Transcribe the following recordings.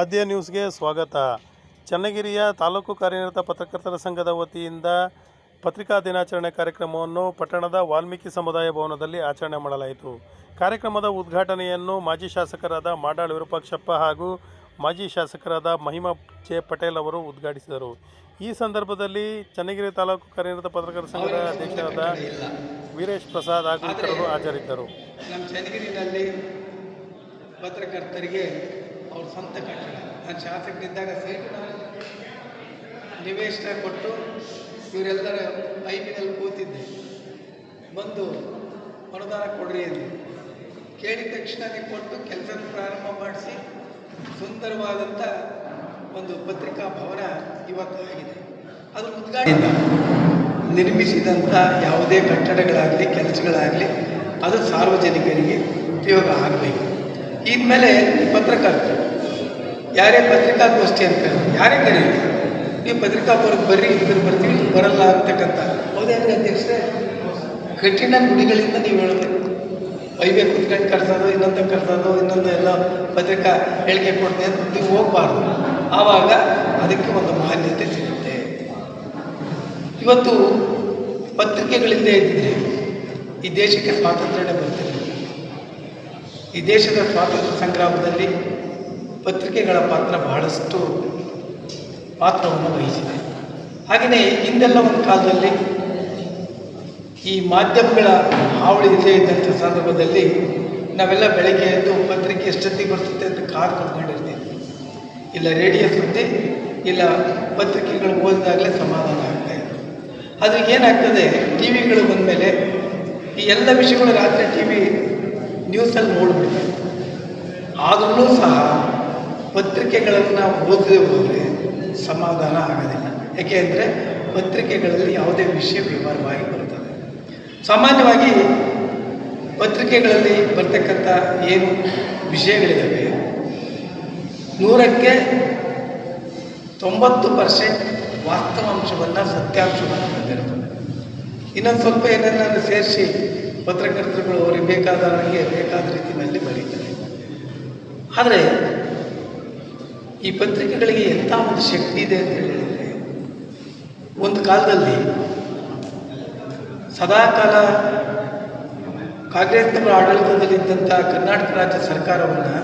ಆದ್ಯ ನ್ಯೂಸ್ಗೆ ಸ್ವಾಗತ. ಚನ್ನಗಿರಿಯ ತಾಲೂಕು ಕಾರ್ಯನಿರತ ಪತ್ರಕರ್ತರ ಸಂಘದ ವತಿಯಿಂದ ಪತ್ರಿಕಾ ದಿನಾಚರಣೆ ಕಾರ್ಯಕ್ರಮವನ್ನು ಪಟ್ಟಣದ ವಾಲ್ಮೀಕಿ ಸಮುದಾಯ ಭವನದಲ್ಲಿ ಆಚರಣೆ ಮಾಡಲಾಯಿತು. ಕಾರ್ಯಕ್ರಮದ ಉದ್ಘಾಟನೆಯನ್ನು ಮಾಜಿ ಶಾಸಕರಾದ ಮಾಡಾಳ್ ವಿರೂಪಾಕ್ಷಪ್ಪ ಹಾಗೂ ಮಾಜಿ ಶಾಸಕರಾದ ಮಹಿಮಾ ಜೆ ಪಟೇಲ್ ಅವರು ಉದ್ಘಾಟಿಸಿದರು. ಈ ಸಂದರ್ಭದಲ್ಲಿ ಚನ್ನಗಿರಿ ತಾಲೂಕು ಕಾರ್ಯನಿರತ ಪತ್ರಕರ್ತರ ಸಂಘದ ಅಧ್ಯಕ್ಷರಾದ ವೀರೇಶ್ ಪ್ರಸಾದ್ ಹಾಗೂ ಇತರರು ಹಾಜರಿದ್ದರು. ಪತ್ರಕರ್ತರಿಗೆ ಅವ್ರ ಸ್ವಂತ ಕಟ್ಟಡ. ನಾನು ಶಾಸಕರಿದ್ದಾಗ ಸೈಟ್ ನಿವೇಶನ ಕೊಟ್ಟು ಇವರೆಲ್ಲರ ಪೈಪಿನಲ್ಲಿ ಕೂತಿದ್ದೆ. ಬಂದು ಅನುದಾನ ಕೊಡ್ರಿ ಎಂದು ಕೇಳಿದ ತಕ್ಷಣನೇ ಕೊಟ್ಟು ಕೆಲಸ ಪ್ರಾರಂಭ ಮಾಡಿಸಿ ಸುಂದರವಾದಂಥ ಒಂದು ಪತ್ರಿಕಾ ಭವನ ಇವತ್ತು ಆಗಿದೆ. ಅದು ಉದ್ಘಾಟನೆ ನಿರ್ಮಿಸಿದಂಥ ಯಾವುದೇ ಕಟ್ಟಡಗಳಾಗಲಿ, ಕೆಲಸಗಳಾಗಲಿ ಅದು ಸಾರ್ವಜನಿಕರಿಗೆ ಉಪಯೋಗ ಆಗಬೇಕು. ಇನ್ಮೇಲೆ ಈ ಪತ್ರಕರ್ತರು ಯಾರೇ ಪತ್ರಿಕಾಗೋಷ್ಠಿ ಅಂತ ಯಾರೇ ಕರೀರಿ ನೀವು ಪತ್ರಿಕಾ ಬರೋದು ಬರ್ರಿ, ಇದ್ರ ಬರ್ತೀವಿ ಬರಲ್ಲ ಅಂತಕ್ಕಂಥ. ಹೌದೇನ್ರಿ ಅಧ್ಯಕ್ಷರೇ, ಕಠಿಣ ನುಡಿಗಳಿಂದ ನೀವು ಹೇಳಬೇಕು ವೈವೇ ಕುತ್ಕೊಂಡು ಕರ್ಸೋದು, ಇನ್ನೊಂದು ಕರ್ಸೋದು, ಇನ್ನೊಂದು ಎಲ್ಲ ಪತ್ರಿಕಾ ಹೇಳಿಕೆ ಕೊಡ್ತೀನಿ ಅಂತ ನೀವು ಹೋಗಬಾರ್ದು. ಆವಾಗ ಅದಕ್ಕೆ ಒಂದು ಮಾನ್ಯತೆ ಸಿಗುತ್ತೆ. ಇವತ್ತು ಪತ್ರಿಕೆಗಳಿಂದ ಇದ್ದರೆ ಈ ದೇಶಕ್ಕೆ ಸ್ವಾತಂತ್ರ್ಯನೇ ಬರ್ತಿಲ್ಲ ಈ ದೇಶದ ಸ್ವಾತಂತ್ರ್ಯ ಸಂಗ್ರಾಮದಲ್ಲಿ ಪತ್ರಿಕೆಗಳ ಪಾತ್ರ ಬಹಳಷ್ಟು ಪಾತ್ರವನ್ನು ವಹಿಸಿದೆ. ಹಾಗೆಯೇ ಹಿಂದೆಲ್ಲ ಒಂದು ಕಾಲದಲ್ಲಿ ಈ ಮಾಧ್ಯಮಗಳ ಹಾವಳಿ ಇಲ್ಲೇ ಇದ್ದಂಥ ಸಂದರ್ಭದಲ್ಲಿ ನಾವೆಲ್ಲ ಬೆಳಗ್ಗೆ ಎದ್ದು ಪತ್ರಿಕೆ ಎಷ್ಟೊತ್ತಿಗೆ ಬರ್ತದೆ ಅಂತ ಕಾರ್ ಕುತ್ಕೊಂಡಿರ್ತೀವಿ. ಇಲ್ಲ ರೇಡಿಯೋ ಸುದ್ದಿ, ಇಲ್ಲ ಪತ್ರಿಕೆಗಳು ಓದಿದಾಗಲೇ ಸಮಾಧಾನ ಆಗ್ತಾ ಇತ್ತು ಆದರೆ ಏನಾಗ್ತದೆ ಟಿ ವಿಗಳು ಬಂದಮೇಲೆ ಈ ಎಲ್ಲ ವಿಷಯಗಳು ರಾತ್ರಿ ಟಿ ವಿ ನ್ಯೂಸಲ್ಲಿ ನೋಡ್ಬಿಡ್ತೀವಿ ಆದ್ರೂ ಸಹ ಪತ್ರಿಕೆಗಳನ್ನು ಓದದೆ ಹೋದರೆ ಸಮಾಧಾನ ಆಗೋದಿಲ್ಲ. ಯಾಕೆ ಅಂದರೆ ಪತ್ರಿಕೆಗಳಲ್ಲಿ ಯಾವುದೇ ವಿಷಯ ವಿವರವಾಗಿ ಬರುತ್ತದೆ. ಸಾಮಾನ್ಯವಾಗಿ ಪತ್ರಿಕೆಗಳಲ್ಲಿ ಬರ್ತಕ್ಕಂಥ ಏನು ವಿಷಯಗಳಿದ್ದಾವೆ ನೂರಕ್ಕೆ ತೊಂಬತ್ತು ಪರ್ಸೆಂಟ್ ವಾಸ್ತವಾಂಶವನ್ನು ಸತ್ಯಾಂಶವನ್ನು ಹೊಂದಿರ್ತದೆ ಇನ್ನೊಂದು ಸ್ವಲ್ಪ ಏನನ್ನ ಸೇರಿಸಿ ಪತ್ರಕರ್ತರುಗಳು ಅವರಿಗೆ ಬೇಕಾದವರಿಗೆ ಬೇಕಾದ ರೀತಿಯಲ್ಲಿ ಬರೀತಾರೆ. ಆದರೆ ಈ ಪತ್ರಿಕೆಗಳಿಗೆ ಎಂಥ ಒಂದು ಶಕ್ತಿ ಇದೆ ಅಂತ ಹೇಳಿದರೆ, ಒಂದು ಕಾಲದಲ್ಲಿ ಸದಾಕಾಲ ಕಾಂಗ್ರೆಸ್ನವರ ಆಡಳಿತದಲ್ಲಿದ್ದಂಥ ಕರ್ನಾಟಕ ರಾಜ್ಯ ಸರ್ಕಾರವನ್ನು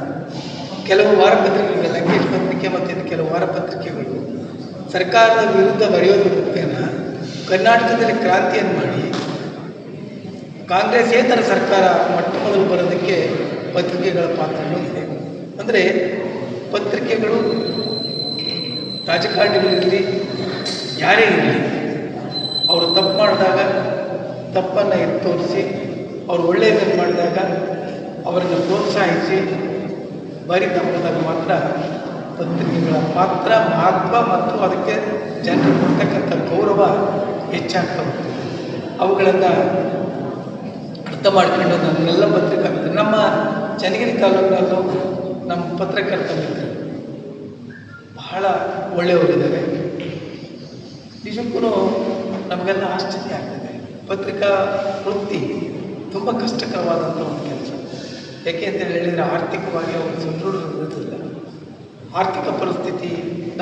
ಕೆಲವು ವಾರಪತ್ರಿಕೆಗಳು ಲಂಕೇಶ್ ಪತ್ರಿಕೆ ಮತ್ತು ಕೆಲವು ವಾರಪತ್ರಿಕೆಗಳು ಸರ್ಕಾರದ ವಿರುದ್ಧ ಬರೆಯೋದ್ರ ಕರ್ನಾಟಕದಲ್ಲಿ ಕ್ರಾಂತಿಯನ್ನು ಮಾಡಿ ಕಾಂಗ್ರೆಸ್ಸೇತರ ಸರ್ಕಾರ ಮೊಟ್ಟ ಮೊದಲು ಬರೋದಕ್ಕೆ ಪತ್ರಿಕೆಗಳ ಪಾತ್ರನೂ ಇದೆ. ಅಂದರೆ ಪತ್ರಿಕೆಗಳು ರಾಜಕಾರಣಿಗಳಿರಲಿ, ಯಾರೇ ಇರಲಿ, ಅವರು ತಪ್ಪು ಮಾಡಿದಾಗ ತಪ್ಪನ್ನು ಎತ್ತೋರಿಸಿ, ಅವರು ಒಳ್ಳೆಯದನ್ನು ಮಾಡಿದಾಗ ಅವರನ್ನು ಪ್ರೋತ್ಸಾಹಿಸಿ ಬರೀ ತಪ್ಪಿದಾಗ ಮಾತ್ರ ಪತ್ರಿಕೆಗಳ ಪಾತ್ರ ಮಹತ್ವ ಮತ್ತು ಅದಕ್ಕೆ ಜನರು ಕೊಡ್ತಕ್ಕಂಥ ಗೌರವ ಹೆಚ್ಚಾಗ್ತಾ ಹೋಗ್ತದೆ. ಅವುಗಳನ್ನು ಅರ್ಥ ಮಾಡ್ಕೊಂಡು ನನ್ನೆಲ್ಲ ಪತ್ರಿಕಾ ನಮ್ಮ ಚನ್ನಗಿರಿ ತಾಲೂಕಿನಲ್ಲೂ ನಮ್ಮ ಪತ್ರಕರ್ತ ಮಿತ್ರರು ಬಹಳ ಒಳ್ಳೆಯವರಿದ್ದಾರೆ. ನಿಜಕ್ಕೂ ನಮಗೆಲ್ಲ ಆಶ್ಚರ್ಯ ಆಗ್ತದೆ. ಪತ್ರಿಕಾ ವೃತ್ತಿ ತುಂಬ ಕಷ್ಟಕರವಾದಂಥ ಒಂದು ಕೆಲಸ. ಯಾಕೆ ಅಂತ ಹೇಳಿದರೆ ಆರ್ಥಿಕವಾಗಿ ಅವರು ಸದೃಢರಿರೋದಿಲ್ಲ ಆರ್ಥಿಕ ಪರಿಸ್ಥಿತಿ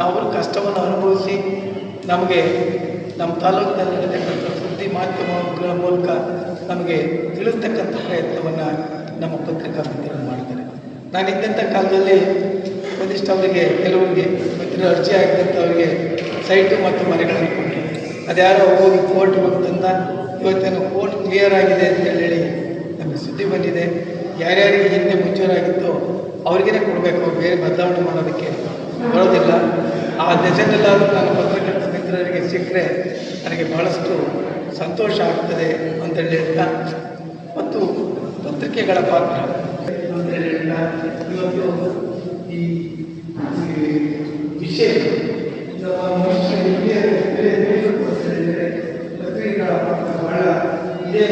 ನಾವು ಕಷ್ಟವನ್ನು ಅನುಭವಿಸಿ ನಮಗೆ ನಮ್ಮ ತಾಲೂಕಿನಲ್ಲಿ ಸುದ್ದಿ ಮಾಧ್ಯಮಗಳ ಮೂಲಕ ನಮಗೆ ತಿಳಿಸ್ತಕ್ಕಂಥ ಪ್ರಯತ್ನವನ್ನು ನಮ್ಮ ಪತ್ರಿಕಾ ಮಿತ್ರರು ಮಾಡ್ತಾರೆ. ನಾನಿದ್ದಂಥ ಕಾಲದಲ್ಲಿ ಒಂದಿಷ್ಟು ಅವರಿಗೆ, ಕೆಲವರಿಗೆ ಮಿತ್ರರು ಅರ್ಜಿ ಆಗಿದ್ದಂಥವ್ರಿಗೆ ಸೈಟು ಮತ್ತು ಮನೆಗಳನ್ನು ಕೊಟ್ಟು ಅದ್ಯಾರೋ ಹೋಗಿ ಕೋರ್ಟ್ ಹೋಗ್ತಂತ ಇವತ್ತೇನು ಕೋರ್ಟ್ ಕ್ಲಿಯರ್ ಆಗಿದೆ ಅಂತ ಹೇಳಿ ನಮಗೆ ಸುದ್ದಿ ಬಂದಿದೆ. ಯಾರ್ಯಾರಿಗೆ ಹಿಂದೆ ಮುಂಚೂರಾಗಿತ್ತೋ ಅವ್ರಿಗೇ ಕೊಡಬೇಕು, ಬೇರೆ ಬದಲಾವಣೆ ಮಾಡೋದಕ್ಕೆ ಬರೋದಿಲ್ಲ. ಆ ದೆಸೆಟಲ್ಲಾದರೂ ನಾನು ಪತ್ರಕರ್ತ ಮಿತ್ರರಿಗೆ ಸಿಕ್ಕರೆ ನನಗೆ ಬಹಳಷ್ಟು ಸಂತೋಷ ಆಗ್ತದೆ ಅಂತೇಳಿ ಹೇಳ್ತಾ, ಮತ್ತು ಪತ್ರಿಕೆಗಳ ಪಾತ್ರ. ಇವತ್ತು ಈ ವಿಷಯ ನಮ್ಮ ಮನುಷ್ಯ ಹಿರಿಯರು ಬಹಳ ಇದೆ ನಮ್ಮ ಭಾಳ ಹಿರಿಯ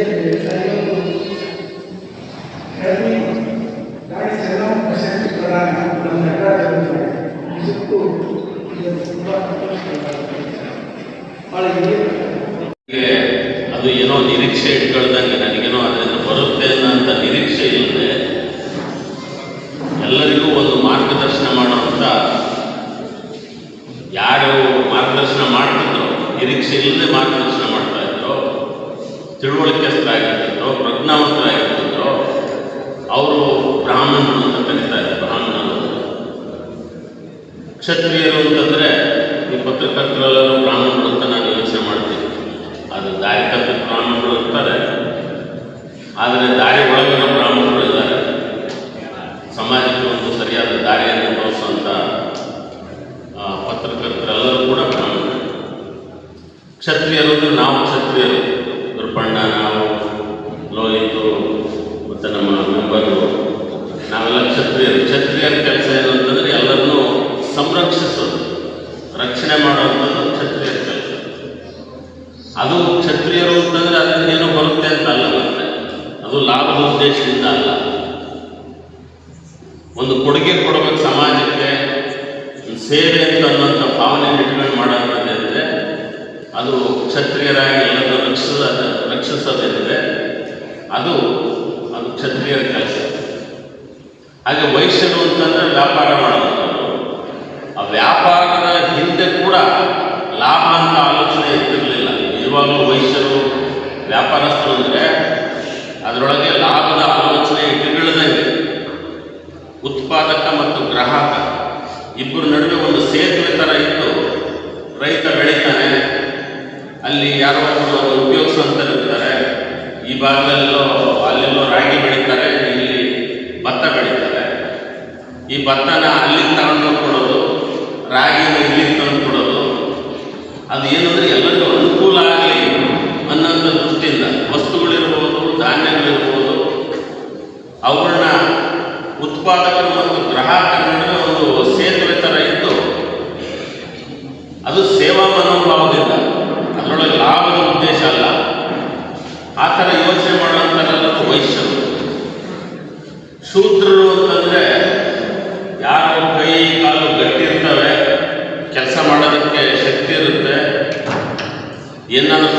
ನನಗೆ ಅದು ಏನೋ ನಿರೀಕ್ಷೆ ಇಟ್ಕೊಳ್ದಂಗೆ ನನಗೇನೋ ಅದರಿಂದ ಬರುತ್ತೆ ಅನ್ನೋಂಥ ನಿರೀಕ್ಷೆ ಇಲ್ಲದೆ ಎಲ್ಲರಿಗೂ ಒಂದು ಮಾರ್ಗದರ್ಶನ ಮಾಡುವಂಥ ಯಾರು ಮಾರ್ಗದರ್ಶನ ಮಾಡ್ತಿದ್ರು, ನಿರೀಕ್ಷೆ ಇಲ್ಲದೆ ಮಾರ್ಗದರ್ಶನ ಮಾಡ್ತಾ ಇದ್ರು ತಿಳುವಳಿಕೆಸ್ಥರಾಗಿರ್ತಿದ್ರು ಪ್ರಜ್ಞಾವಂತರಾಗಿರ್ತಿದ್ರು ಅವರು ಬ್ರಾಹ್ಮಣರು ಅಂತ ಕರೀತಾ ಇದ್ರು, ಬ್ರಾಹ್ಮಣರು. ಕ್ಷತ್ರಿಯರು ಅಂತಂದರೆ ಈ ಪತ್ರಕರ್ತರೆಲ್ಲರೂ ಬ್ರಾಹ್ಮಣರು ಅಂತ ನಾನು ಕ್ಷತ್ರಿಯರು ಅಂದರೆ ನಾವು ಕ್ಷತ್ರಿಯರು. ದುರ್ಪಣ್ಣ ನಾವು ಲೋಹಿತು, ಮತ್ತು ನಮ್ಮ ಮೆಂಬರು ನಾವೆಲ್ಲ ಕ್ಷತ್ರಿಯರು. ಕ್ಷತ್ರಿಯರ ಕೆಲಸ ಏನು ಅಂತಂದರೆ ಎಲ್ಲರನ್ನೂ ಸಂರಕ್ಷಿಸೋದು. ರಕ್ಷಣೆ ಮಾಡುವಂಥದ್ದು ಕ್ಷತ್ರಿಯರ ಕೆಲಸ. ಅದು ಕ್ಷತ್ರಿಯರು ಅಂತಂದರೆ ಅದರಿಂದ ಏನೋ ಬರುತ್ತೆ ಅಂತ ಅಲ್ಲ ಮತ್ತೆ ಅದು ಲಾಭದ ಉದ್ದೇಶದಿಂದ ಅಲ್ಲ. ಒಂದು ಕೊಡುಗೆ ಕೊಡಬೇಕು ಸಮಾಜಕ್ಕೆ ಸೇವೆ ಅಂತ ಅನ್ನೋಂಥ ಭಾವನೆ ಇಟ್ಕೊಂಡು ಮಾಡೋಂಥದ್ದು ಅಂದರೆ ಅದು ಕ್ಷತ್ರಿಯರಾಗಿ ಎಲ್ಲರನ್ನು ರಕ್ಷಿಸ ರಕ್ಷಿಸೋದೇನಿದೆ ಅದು ಅದು ಕ್ಷತ್ರಿಯರ ಕೆಲಸ. ಹಾಗೆ ವೈಶ್ಯರು ಅಂತಂದರೆ ವ್ಯಾಪಾರ ಮಾಡೋದು ಆ ವ್ಯಾಪಾರದ ಹಿಂದೆ ಕೂಡ ಲಾಭ ಅಂತ ಆಲೋಚನೆ ಇರ್ತಿರಲಿಲ್ಲ. ನಿಜವಾಗ್ಲೂ ವೈಶ್ಯರು ವ್ಯಾಪಾರಸ್ಥರು ಅಂದರೆ ಅದರೊಳಗೆ ಲಾಭದ ಆಲೋಚನೆ ಇಟ್ಟುಕೊಳ್ಳದಂಗೆ ಉತ್ಪಾದಕ ಮತ್ತು ಗ್ರಾಹಕ, ಇಬ್ಬರ ನಡುವೆ ಒಂದು ಸೇತುವೆ ಥರ ಇದ್ದು ರೈತ ಬೆಳೀತಾನೆ ಅಲ್ಲಿ ಯಾರೋ ಒಬ್ಬರು ಅಂತ ಇರ್ತಾರೆ ಈ ಭಾಗದಲ್ಲೋ ಅಲ್ಲೆಲ್ಲೋ ರಾಗಿ ಬೆಳೀತಾರೆ, ಇಲ್ಲಿ ಭತ್ತ ಬೆಳೀತಾರೆ. ಈ ಭತ್ತನ ಅಲ್ಲಿಗೆ ತಗೊಂಡು ಕೊಡೋದು ರಾಗಿನ ಇಲ್ಲಿಗೆ ತಂದು ಕೊಡೋದು. ಅದು ಏನಂದ್ರೆ ಎಲ್ಲರಿಗೂ ಅನುಕೂಲ ಆಗಲಿ ಅನ್ನೋಂಥ ದೃಷ್ಟಿಯಿಂದ ವಸ್ತುಗಳಿರ್ಬೋದು, ಧಾನ್ಯಗಳಿರ್ಬೋದು ಅವುಗಳನ್ನ ಉತ್ಪಾದಕರು ಮತ್ತು ಗ್ರಾಹಕರ ನಡುವೆ ಒಂದು ಸೇತುವೆ ಥರ ಇದ್ದು ಅದು ಸೇವಾ ಮನೋಭಾವದಿಂದ ಅದರೊಳಗೆ ಲಾಭದ ಉದ್ದೇಶ ಅಲ್ಲ ಆ ಥರ ಯೋಚನೆ ಮಾಡುವಂಥದ್ದೆಲ್ಲರೂ ವೈಶ್ಯರು ಶೂದ್ರರು ಅಂತಂದರೆ ಯಾರು ಕೈ ಕಾಲು ಗಟ್ಟಿ ಇರ್ತವೆ ಕೆಲಸ ಮಾಡೋದಕ್ಕೆ ಶಕ್ತಿ ಇರುತ್ತೆ ಏನಾದ್ರು